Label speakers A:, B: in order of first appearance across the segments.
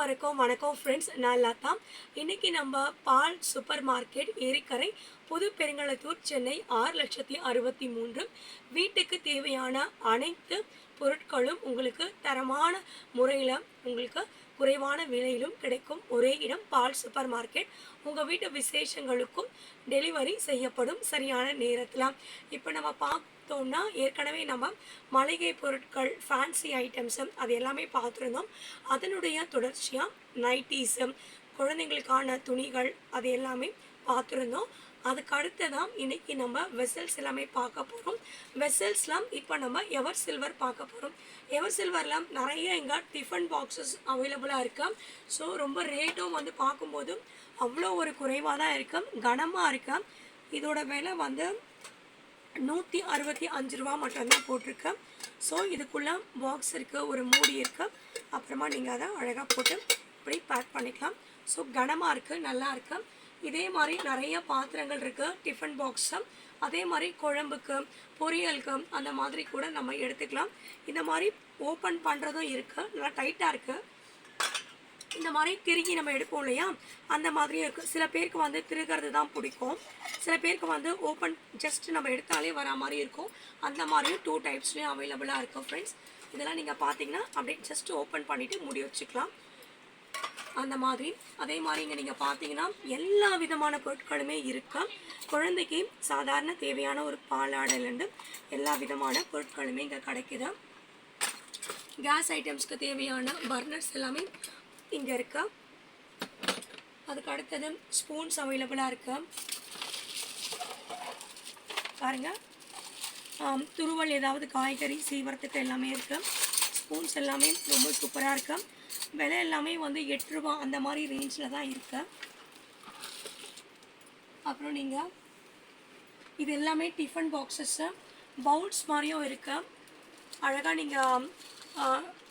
A: வணக்கம் வணக்கம் ஃப்ரெண்ட்ஸ் நான் லதா. இன்னைக்கு நம்ம பால் சூப்பர் மார்க்கெட் ஏரிக்கரை புது பெருங்களத்தூர் சென்னை ஆறு லட்சத்தி அறுபத்தி மூன்று. வீட்டுக்கு தேவையான அனைத்து பொருட்களும் உங்களுக்கு தரமான முறையில் உங்களுக்கு குறைவான விலையிலும் கிடைக்கும். ஒரே இடம் பால் சூப்பர் மார்க்கெட் உங்கள் வீட்டு விசேஷங்களுக்கும் டெலிவரி செய்யப்படும் சரியான நேரத்தில். இப்போ நம்ம பா பார்த்தோம்னா ஏற்கனவே நம்ம மளிகை பொருட்கள் ஃபேன்சி ஐட்டம்ஸும் அது எல்லாமே பார்த்துருந்தோம். அதனுடைய தொடர்ச்சியாக நைட்டிஸும் குழந்தைங்களுக்கான துணிகள் அது எல்லாமே பார்த்துருந்தோம். அதுக்கு அடுத்ததான் இன்றைக்கி நம்ம வெசல்ஸ் எல்லாமே பார்க்க போகிறோம் வெசல்ஸ்லாம் இப்போ நம்ம எவர் சில்வர் பார்க்க போகிறோம் எவர் சில்வர்லாம் நிறைய எங்கே டிஃபன் பாக்ஸஸ் அவைலபிளாக இருக்கு. ஸோ ரொம்ப ரேட்டும் வந்து பார்க்கும்போது அவ்வளோ ஒரு குறைவாக தான் இருக்குது கனமாக இருக்கு. இதோட விலை வந்து நூற்றி அறுபத்தி அஞ்சு ரூபா மட்டும்தான் போட்டிருக்கு. ஸோ இதுக்குள்ளே பாக்ஸ் இருக்குது ஒரு மூடி இருக்குது அப்புறமா நீங்கள் அதை அழகாக போட்டு இப்படி பேக் பண்ணிக்கலாம். ஸோ கனமாக இருக்குது நல்லா இருக்குது இதே மாதிரி நிறைய பாத்திரங்கள் இருக்குது டிஃபன் பாக்ஸு அதே மாதிரி குழம்புக்கு பொரியலுக்கு அந்த மாதிரி கூட நம்ம எடுத்துக்கலாம். இந்த மாதிரி ஓப்பன் பண்ணுறதும் இருக்குது நல்லா டைட்டாக இருக்குது இந்த மாதிரி திருகி நம்ம எடுப்போம் இல்லையா? அந்த மாதிரியும் இருக்குது சில பேருக்கு வந்து திருகிறது தான் பிடிக்கும். சில பேருக்கு வந்து ஓப்பன் ஜஸ்ட் நம்ம எடுத்தாலே வர மாதிரி இருக்கும். அந்த மாதிரியும் டூ டைப்ஸ்லேயும் அவைலபிளாக இருக்கும் ஃப்ரெண்ட்ஸ் இதெல்லாம் நீங்கள் பார்த்தீங்கன்னா அப்படியே ஜஸ்ட் ஓப்பன் பண்ணிவிட்டு முடி வச்சுக்கலாம். அந்த மாதிரி. அதே மாதிரி இங்கே நீங்கள் பார்த்தீங்கன்னா எல்லா விதமான பொருட்களுமே இருக்கு. குழந்தைக்கு சாதாரண தேவையான ஒரு பாலாடலேருந்து எல்லா விதமான பொருட்களுமே இங்கே கிடைக்குது. கேஸ் ஐட்டம்ஸ்க்கு தேவையான பர்னர்ஸ் எல்லாமே இங்கே இருக்கு. அதுக்கு அடுத்தது ஸ்பூன்ஸ் அவைலபிளாக இருக்கு. பாருங்க. துருவல் ஏதாவது காய்கறி சீவரத்துக்கு எல்லாமே இருக்கு. ஸ்பூன்ஸ் எல்லாமே ரொம்ப சூப்பராக இருக்கு. விலை எல்லாமே வந்து எட்டு ரூபா அந்த மாதிரி ரேஞ்சில் தான் இருக்கு. அப்புறம் நீங்கள் இது எல்லாமே டிஃபன் பாக்ஸஸ்ஸு பவுல்ஸ் மாதிரியும் இருக்குது அழகாக நீங்கள்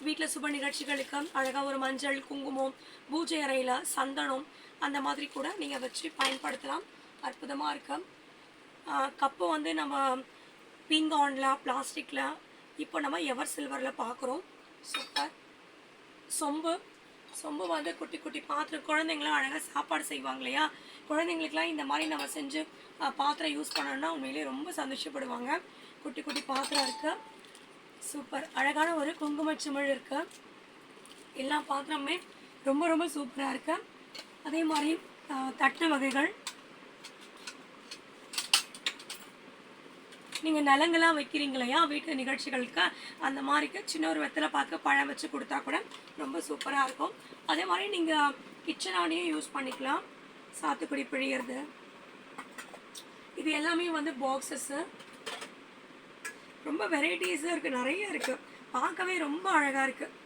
A: வீட்டில் சுப நிகழ்ச்சிகளுக்கு அழகாக ஒரு மஞ்சள் குங்குமம் பூஜை அறையில் சந்தனம் அந்த மாதிரி கூட நீங்கள் வச்சு பயன்படுத்தலாம். அற்புதமாக இருக்கு. கப்பு வந்து நம்ம பீங்கானில் பிளாஸ்டிக்கில் இப்போ நம்ம எவர் சில்வரில் பார்க்குறோம் சூப்பர் சொம்பு. சொம்பு வந்து குட்டி குட்டி பாத்திரம் குழந்தைங்களாம் அழகாக சாப்பாடு செய்வாங்க இல்லையா? குழந்தைங்களுக்குலாம் இந்த மாதிரி நம்ம செஞ்சு பாத்திரம் யூஸ் பண்ணோம்னா உண்மையிலேயே ரொம்ப சந்தோஷப்படுவாங்க. குட்டி குட்டி பாத்திரம் இருக்குது சூப்பர். அழகான ஒரு குங்குமச்சிமிழ் இருக்கு. எல்லா பாத்திரமுமே ரொம்ப ரொம்ப சூப்பராக இருக்கு. அதே மாதிரி தட்டு வகைகள். நீங்கள் நிலங்கள்லாம் வைக்கிறீங்க இல்லையா வீட்டு நிகழ்ச்சிகளுக்கு அந்த மாதிரிக்கு சின்ன ஒரு வெத்தலை பார்க்க பழம் வச்சு கொடுத்தா கூட ரொம்ப சூப்பராக இருக்கும். அதே மாதிரி நீங்கள் கிச்சனானையும் யூஸ் பண்ணிக்கலாம். சாத்துக்குடி பிழியறது. இது எல்லாமே வந்து பாக்ஸஸ்ஸு ரொம்ப வெரைட்டிஸும் இருக்குது நிறைய இருக்குது பார்க்கவே ரொம்ப அழகாக இருக்குது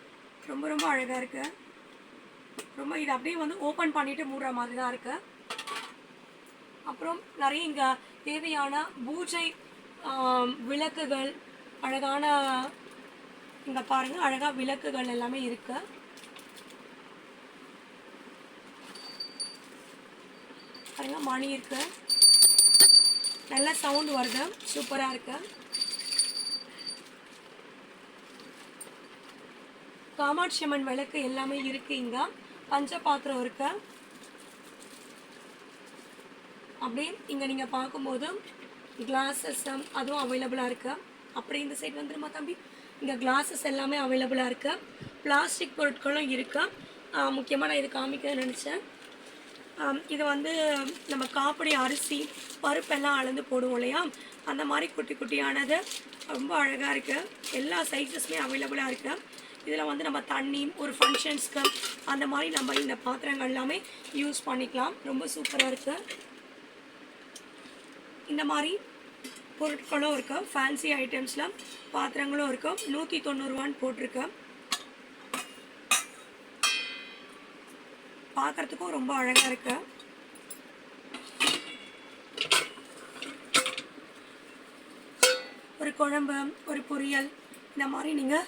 A: ரொம்ப ரொம்ப அழகாக இருக்குது ரொம்ப இது அப்படியே வந்து ஓப்பன் பண்ணிவிட்டு மூடுற மாதிரி தான் இருக்குது அப்புறம் நிறைய இங்கே தேவையான பூஜை விளக்குகள் அழகான இங்கே பாருங்கள் அழகாக விளக்குகள் எல்லாமே இருக்குது பாருங்க மணி இருக்கு. நல்ல சவுண்ட் வருது. சூப்பராக இருக்குது காமாட்சி அம்மன் விளக்கு எல்லாமே இருக்கு இங்க. பஞ்ச பாத்திரம் இருக்கு. அப்படியே இங்கே நீங்கள் பார்க்கும்போது கிளாஸஸ் அதுவும் அவைலபிளாக இருக்கு. அப்படி இந்த சைடு வந்துருமா தம்பி? இங்கே கிளாஸஸ் எல்லாமே அவைலபிளாக இருக்கு. பிளாஸ்டிக் பொருட்களும் இருக்கு. முக்கியமாக நான் இது காமிக்க நினச்சேன். இது வந்து நம்ம காப்படி அரிசி பருப்பெல்லாம் அளந்து போடுவோம் இல்லையா? அந்த மாதிரி குட்டி குட்டியானது ரொம்ப அழகாக இருக்குது எல்லா சைஸஸுமே அவைலபிளாக இருக்குது இதில் வந்து நம்ம தண்ணி ஒரு ஃபங்க்ஷன்ஸ்க்கு அந்த மாதிரி நம்ம இந்த பாத்திரங்கள் எல்லாமே யூஸ் பண்ணிக்கலாம். ரொம்ப சூப்பராக இருக்குது இந்த மாதிரி பொருட்களும் இருக்கு. ஃபேன்சி ஐட்டம்ஸில் பாத்திரங்களும் இருக்கு. நூற்றி தொண்ணூறுவான்னு போட்டிருக்கு. பார்க்கறதுக்கும் ரொம்ப அழகாக இருக்கு. ஒரு குழம்பு ஒரு பொரியல் இந்த மாதிரி நீங்கள்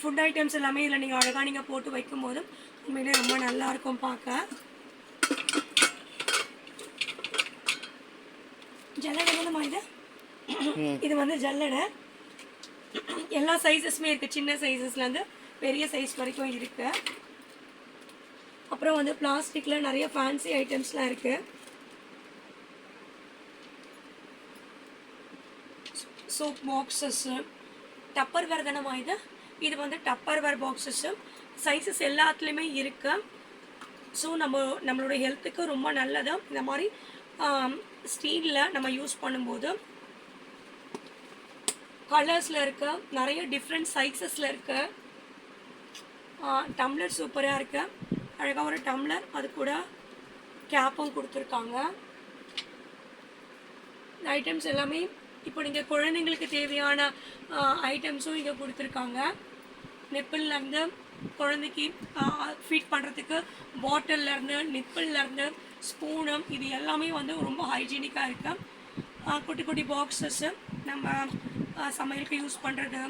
A: ஃபுட் ஐட்டம்ஸ் எல்லாமே இதில் நீங்கள் அழகாக நீங்கள் போட்டு வைக்கும்போது உண்மையிலே ரொம்ப நல்லா இருக்கும் பார்க்க. ஜல்லடை தானேம்மா இது? இது வந்து ஜல்லடை. எல்லா சைஸஸுமே இருக்குது சின்ன சைஸஸ்லேருந்து பெரிய சைஸ் வரைக்கும் இருக்குது அப்புறம் வந்து பிளாஸ்டிக்கில் நிறைய ஃபேன்சி ஐட்டம்ஸ்லாம் இருக்குது சோப் பாக்ஸஸ்ஸு டப்பர் வேர் தானே இது? இது வந்து டப்பர் வேர் பாக்ஸஸ்ஸு சைஸஸ் எல்லாத்துலேயுமே இருக்கு. ஸோ நம்ம நம்மளோட ஹெல்த்துக்கு ரொம்ப நல்லது. இந்த மாதிரி ஸ்டீலில் நம்ம யூஸ் பண்ணும்போது கலர்ஸில் இருக்க. நிறைய டிஃப்ரெண்ட் சைஸஸில் இருக்க. டம்ளர் சூப்பராக இருக்கு. அழகாக ஒரு டம்ளர் அது கூட கேப்பும் கொடுத்துருக்காங்க. ஐட்டம்ஸ் எல்லாமே இப்போ நீங்கள் குழந்தைங்களுக்கு தேவையான ஐட்டம்ஸும் இங்கே கொடுத்துருக்காங்க. நிப்பிள்லேருந்து குழந்தைக்கு ஃபீட் பண்ணுறதுக்கு பாட்டில்லேருந்து நிப்பிள்லேருந்து ஸ்பூனு இது எல்லாமே வந்து ரொம்ப ஹைஜீனிக்காக இருக்குது குட்டி குட்டி பாக்ஸஸ்ஸு நம்ம சமையலுக்கு யூஸ் பண்ணுறது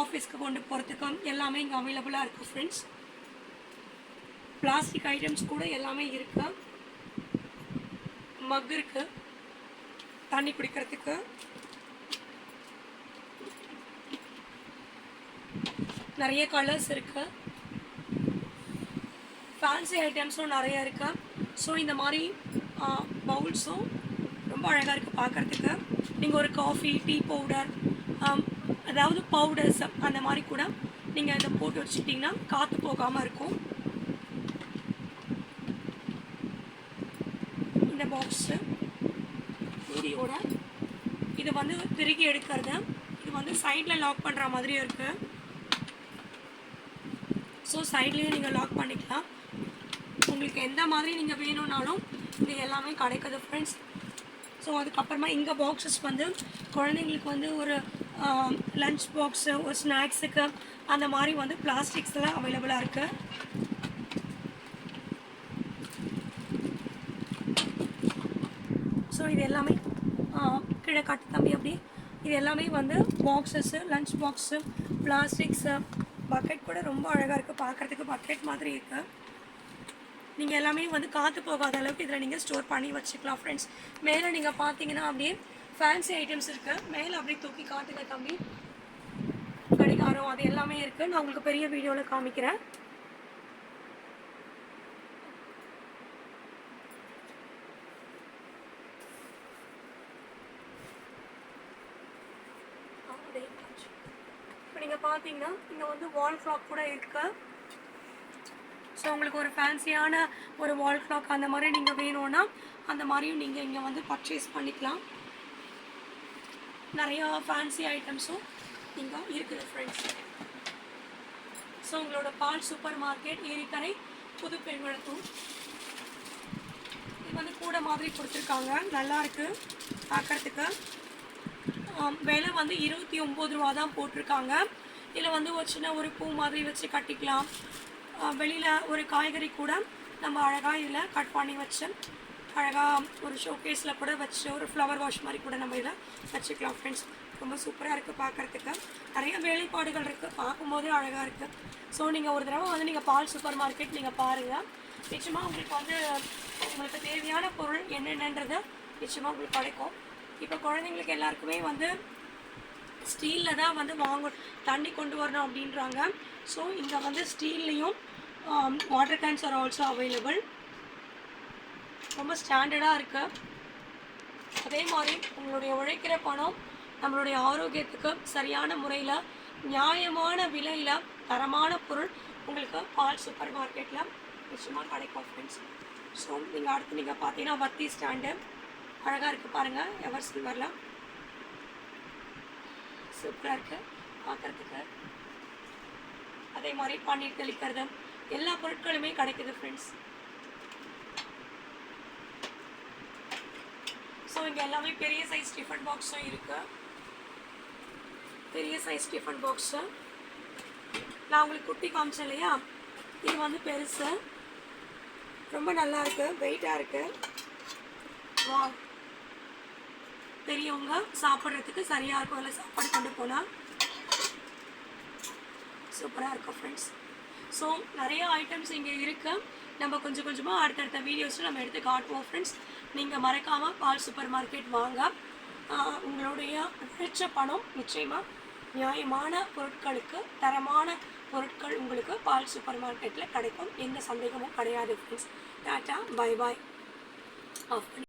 A: ஆஃபீஸ்க்கு கொண்டு போகிறதுக்கும் எல்லாமே இங்கே அவைலபிளாக இருக்குது ஃப்ரெண்ட்ஸ் பிளாஸ்டிக் ஐட்டம்ஸ் கூட எல்லாமே இருக்குது மக் இருக்குது தண்ணி குடிக்கிறதுக்கு நிறைய கலர்ஸ் இருக்கு. ஃபேன்சி ஐட்டம்ஸும் நிறைய இருக்கு. ஸோ இந்த மாதிரி பவுல்ஸும் ரொம்ப அழகாக இருக்குது பார்க்குறதுக்கு நீங்கள் ஒரு காஃபி டீ பவுடர் அதாவது பவுடர்ஸ் அந்த மாதிரி கூட நீங்கள் இதை போட்டு வச்சுக்கிட்டிங்கன்னா காற்று போகாமல் இருக்கும். இந்த பாக்ஸு மூடியோட இது வந்து திருகி எடுக்கிறது. இது வந்து சைடில் லாக் பண்ணுற மாதிரியும் இருக்குது ஸோ சைட்லேயும் நீங்கள் லாக் பண்ணிக்கலாம். உங்களுக்கு எந்த மாதிரி நீங்கள் வேணும்னாலும் இது எல்லாமே கிடைக்குது ஃப்ரெண்ட்ஸ் ஸோ அதுக்கப்புறமா இங்கே பாக்ஸஸ் வந்து குழந்தைங்களுக்கு வந்து ஒரு லஞ்ச் பாக்ஸு ஒரு ஸ்நாக்ஸுக்கு அந்த மாதிரி வந்து பிளாஸ்டிக்ஸ்லாம் அவைலபிளாக இருக்குது ஸோ இது எல்லாமே கீழே காட்டு தம்பி அப்படி. இது எல்லாமே வந்து boxes lunch box plastics bucket கூட ரொம்ப அழகாக இருக்குது பார்க்குறதுக்கு பக்கெட் மாதிரி இருக்குது நீங்கள் எல்லாமே வந்து காற்று போகாத அளவுக்கு இதில் நீங்கள் ஸ்டோர் பண்ணி வச்சுக்கலாம் ஃப்ரெண்ட்ஸ் மேலே நீங்கள் பார்த்தீங்கன்னா அப்படியே ஃபேன்சி ஐட்டம்ஸ் இருக்குது மேலே அப்படியே தூக்கி காட்டுங்க தம்பி. கடிகாரம் அது எல்லாமே இருக்குது நான் உங்களுக்கு பெரிய வீடியோவில் காமிக்கிறேன் இப்போ நீங்கள் பார்த்தீங்கன்னா இங்கே வந்து வால் கிளாக் கூட இருக்கு. ஸோ உங்களுக்கு ஒரு ஃபேன்சியான ஒரு வால் கிளாக் அந்த மாதிரி நீங்கள் வேணும்னா அந்த மாதிரியும் நீங்கள் இங்கே வந்து பர்ச்சேஸ் பண்ணிக்கலாம். நிறையா ஃபேன்சி ஐட்டம்ஸும் இங்கே இருக்குது ஃப்ரெண்ட்ஸ் ஸோ உங்களோட பால் சூப்பர் மார்க்கெட் ஏரிக்கரை புது பெருங்குளத்தூர் இது வந்து கூட மாதிரி கொடுத்துருக்காங்க. நல்லா பார்க்குறதுக்கு பார்க்கறதுக்கு விலை வந்து இருபத்தி ஒம்பது ரூபா தான் போட்டிருக்காங்க. இதில் வந்து ஒரு சின்ன ஒரு பூ மாதிரி வச்சு கட்டிக்கலாம். வெளியில் ஒரு காய்கறி கூட நம்ம அழகாக இதில் கட் பண்ணி வச்சு அழகாக ஒரு ஷோகேஸில் கூட வச்சு ஒரு ஃப்ளவர் வாஷ் மாதிரி கூட நம்ம இதில் வச்சுக்கலாம் ஃப்ரெண்ட்ஸ் ரொம்ப சூப்பராக இருக்குது பார்க்குறதுக்கு நிறைய வேலைப்பாடுகள் இருக்குது பார்க்கும்போதே அழகாக இருக்குது ஸோ நீங்கள் ஒரு தடவை வந்து நீங்கள் பால் சூப்பர் மார்க்கெட் நீங்கள் பாருங்கள் நிச்சயமாக உங்களுக்கு வந்து உங்களுக்கு தேவையான பொருள் என்னென்னன்றது நிச்சயமாக உங்களுக்கு கிடைக்கும். இப்போ குழந்தைங்களுக்கு எல்லாருக்குமே வந்து ஸ்டீலில் தான் வந்து வாங்க தண்ணி கொண்டு வரணும் அப்படின்றாங்க. ஸோ இங்கே வந்து ஸ்டீல்லையும் water cans are also available ரொம்ப ஸ்டாண்டர்டாக இருக்கு. அதே மாதிரி உங்களுடைய உழைக்கிற பணம் நம்மளுடைய ஆரோக்கியத்துக்கு சரியான முறையில் நியாயமான விலையில் தரமான பொருள் உங்களுக்கு பால் சூப்பர் மார்க்கெட்டில் நிச்சயமாக கிடைக்கும் ஃப்ரெண்ட்ஸ் ஸோ நீங்கள் அடுத்து நீங்கள் பார்த்தீங்கன்னா வத்தி ஸ்டாண்டு அழகாக இருக்குது பாருங்கள் எவர் சில்வர்லாம் சூப்பராக இருக்குது பார்க்குறதுக்கு அதே மாதிரி பன்னீர் தெளிக்கிறது எல்லா பொருட்களுமே கிடைக்குது ஃப்ரெண்ட்ஸ் ஸோ இங்கே எல்லாமே பெரிய சைஸ் டிஃபன் பாக்ஸும் இருக்குது பெரிய சைஸ் டிஃபன் பாக்ஸு நான் உங்களுக்கு குட்டி காமிச்சேன் இல்லையா? இது வந்து பெருசு. ரொம்ப நல்லா இருக்கு. வெயிட்டாக இருக்குது வா பெரியவங்க சாப்பிட்றதுக்கு சரியாக இருக்கும் அதில் சாப்பாடு கொண்டு போனால் சூப்பராக இருக்கும் ஃப்ரெண்ட்ஸ் ஸோ நிறைய ஐட்டம்ஸ் இங்கே இருக்கு. நம்ம கொஞ்சம் கொஞ்சமாக அடுத்தடுத்த வீடியோஸில் நம்ம எடுத்து காட்டுவோம் ஃப்ரெண்ட்ஸ் நீங்கள் மறக்காமல் பால் சூப்பர் மார்க்கெட் வாங்க உங்களுடைய உழைச்ச பணம் நிச்சயமாக நியாயமான பொருட்களுக்கு தரமான பொருட்கள் உங்களுக்கு பால் சூப்பர் மார்க்கெட்டில் கிடைக்கும். எந்த சந்தேகமும் கிடையாது friends tata bye bye off